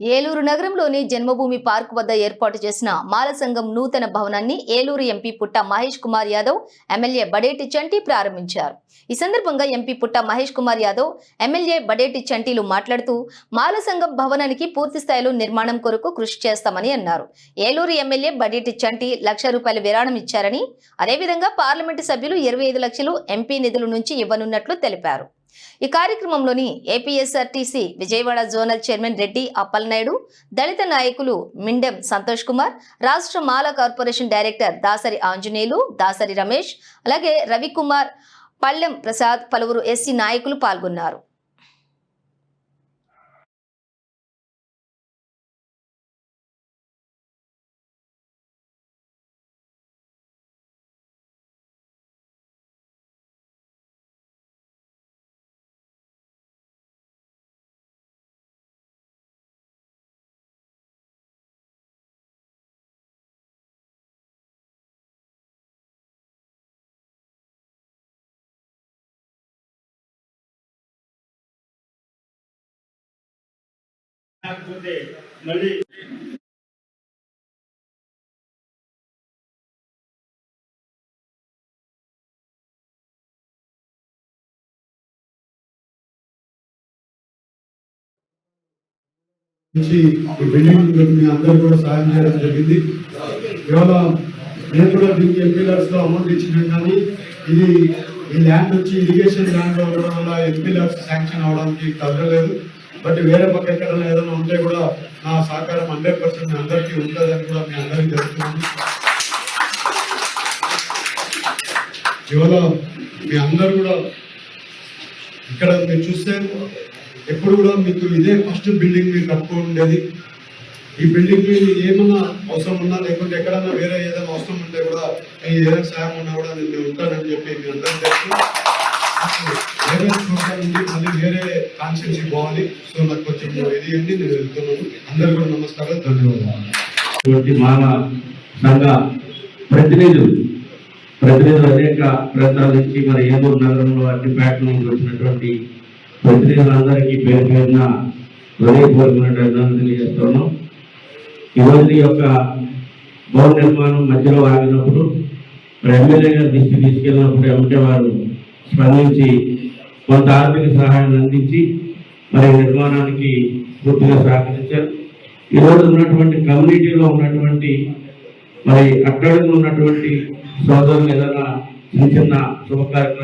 ఏలూరు నగరంలోని జన్మభూమి పార్క్ వద్ద ఏర్పాటు చేసిన మాల సంఘం నూతన భవనాన్ని ఏలూరు ఎంపీ పుట్ట మహేష్ కుమార్ యాదవ్ ఎమ్మెల్యే బడేటి చంటి ప్రారంభించారు. ఈ సందర్భంగా ఎంపీ పుట్ట మహేష్ కుమార్ యాదవ్ ఎమ్మెల్యే బడేటి చంటీలు మాట్లాడుతూ మాల సంఘం భవనానికి పూర్తి స్థాయిలో నిర్మాణం కొరకు కృషి చేస్తామని అన్నారు. ఏలూరు ఎమ్మెల్యే బడేటి చంటి లక్ష రూపాయల విరాళం ఇచ్చారని అదేవిధంగా పార్లమెంటు సభ్యులు ఇరవై ఐదు లక్షలు ఎంపీ నిధుల నుంచి ఇవ్వనున్నట్లు తెలిపారు. ఈ కార్యక్రమంలోని APSRTC Vijayawada zonal chairman Reddy Appalanaidu దళిత నాయకులు మిండెం సంతోష్ కుమార్ రాష్ట్ర మాల కార్పొరేషన్ డైరెక్టర్ దాసరి ఆంజనేయులు దాసరి రమేష్ అలాగే రవికుమార్ పల్లెం ప్రసాద్ పలువురు ఎస్సీ నాయకులు పాల్గొన్నారు. కాకపోతే మళ్ళీ నుంచి ఈ బిల్డింగ్ మీ అందరూ కూడా సాయం చేయడం జరిగింది. నేను కూడా దీనికి ఎంపీలర్స్లో అమౌంట్ ఇచ్చినాం కానీ ఇది ఈ ల్యాండ్ వచ్చి ఇరిగేషన్ ల్యాండ్ అవ్వడం వల్ల ఎంపీలర్స్ శాంక్షన్ అవడానికి కదలలేదు. బట్ వేరే పక్క ఎక్కడైనా ఏదైనా ఉంటే కూడా నా సహకారం హండ్రెడ్ పర్సెంట్ మీ అందరికీ ఉంటుందని కూడా మీ అందరికీ తెలుస్తుంది. ఇవాళ మీ అందరు కూడా ఇక్కడ మీరు చూస్తే ఎప్పుడు కూడా మీకు ఇదే ఫస్ట్ బిల్డింగ్ మీరు కట్టుకొని ఉండేది ఈ బిల్డింగ్ మీద ఏమన్నా అవసరం ఉన్నా లేకుంటే ఎక్కడన్నా వేరే ఏదైనా అవసరం ఉంటే కూడా ఏదైనా సాయం ఉన్నా కూడా నేను ఉంటానని చెప్పి మీ అందరం తెలుసు. కాన్స్టిట్యూన్సీ బాగుంది సో నాకు కొంచెం ఇది అండి నేను వెళ్తున్నాను అందరు కూడా నమస్కారం ధన్యవాదాలు. మాల సంఘ ప్రతినిధులు ప్రతినిధులు అనేక ప్రాంతాల నుంచి మన ఏలూరు నగరంలో అన్ని పేట నుంచి వచ్చినటువంటి ప్రతినిధులందరికీ పేరు పేరున హృదయపూర్వకమైన తెలియజేస్తున్నాం. ఈరోజు యొక్క భవన నిర్మాణం మధ్యలో ఆగినప్పుడు ఎమ్మెల్యే గారి దృష్టి తీసుకెళ్ళినప్పుడు ఎమ్మెల్యే వారు స్పందించి కొంత ఆర్థిక సహాయాన్ని అందించి మరి నిర్మాణానికి పూర్తిగా సహకరించారు. ఈ ఉన్నటువంటి కమ్యూనిటీలో ఉన్నటువంటి మరి అక్కడ ఉన్నటువంటి సోదరులు ఏదైనా చిన్న చిన్న శుభకార్యక్రమం